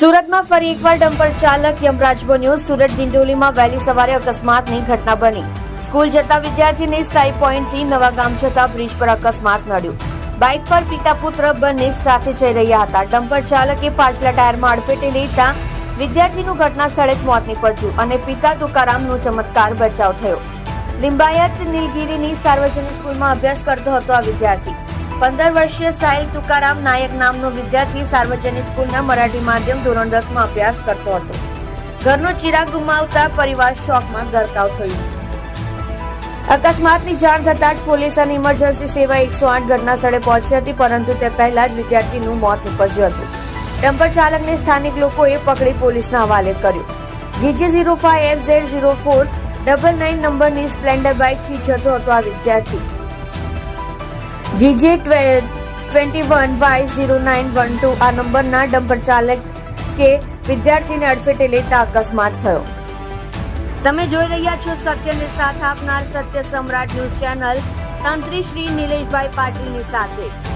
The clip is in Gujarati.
સુરતમાં ફરી એકવાર ડમ્પર ચાલક યમરાજ બન્યો. સુરત દિંડોલીમાં વહેલી સવારે અકસ્માતની ઘટના બની. સ્કૂલ જતા વિદ્યાર્થીને સાઈ પોઈન્ટથી નવા ગામ જતા બ્રિજ પર અકસ્માત નડ્યો. બાઇક પર પિતા પુત્ર બંને સાથે જઈ રહ્યા હતા. ડમ્પર ચાલકે પાછલા ટાયરમાં અડફેટે લેતા વિદ્યાર્થીનું ઘટના સ્થળે જ મોત નીપજ્યું અને પિતા તુકારામનો ચમત્કાર બચાવ થયો. લિંબાયત નીલગીરીની સાર્વજનિક સ્કૂલમાં અભ્યાસ કરતો હતો આ વિદ્યાર્થી. પંદર વર્ષીય સાહિલ તુકારામ નાયક નામનો વિદ્યાર્થી સાર્વજનિક સ્કૂલના મરાઠી માધ્યમ ધોરણ દસમાં અભ્યાસ કરતો હતો. ઘરનો ચિરાગ ગુમાવતા પરિવાર શોકમાં ગરકાવ થયું. અકસ્માતની જાણ થતાં જ પોલીસ અને ઇમરજન્સી સેવા એકસો આઠ ઘટના સ્થળે પહોંચી હતી, પરંતુ તે પહેલા જ વિદ્યાર્થીનું મોત નીપજ્યું હતું. ડમ્પર ચાલકને સ્થાનિક લોકોએ પકડી પોલીસના હવાલે કર્યો. GJ zero five F Z zero four double nine નંબરની સ્પ્લેન્ડર બાઇકથી જતો હતો આ વિદ્યાર્થી. GJ twenty one Y zero nine one two આ નંબરના ડમ્પર ચાલક કે વિદ્યાર્થીને અડફેટે લેતા અકસ્માત થયો. તમે જોઈ રહ્યા છો સત્યને સાથ આપનાર સત્ય સમ્રાટ ન્યૂઝ ચેનલ તંત્રી શ્રી નિલેશભાઈ પાટીલની સાથે.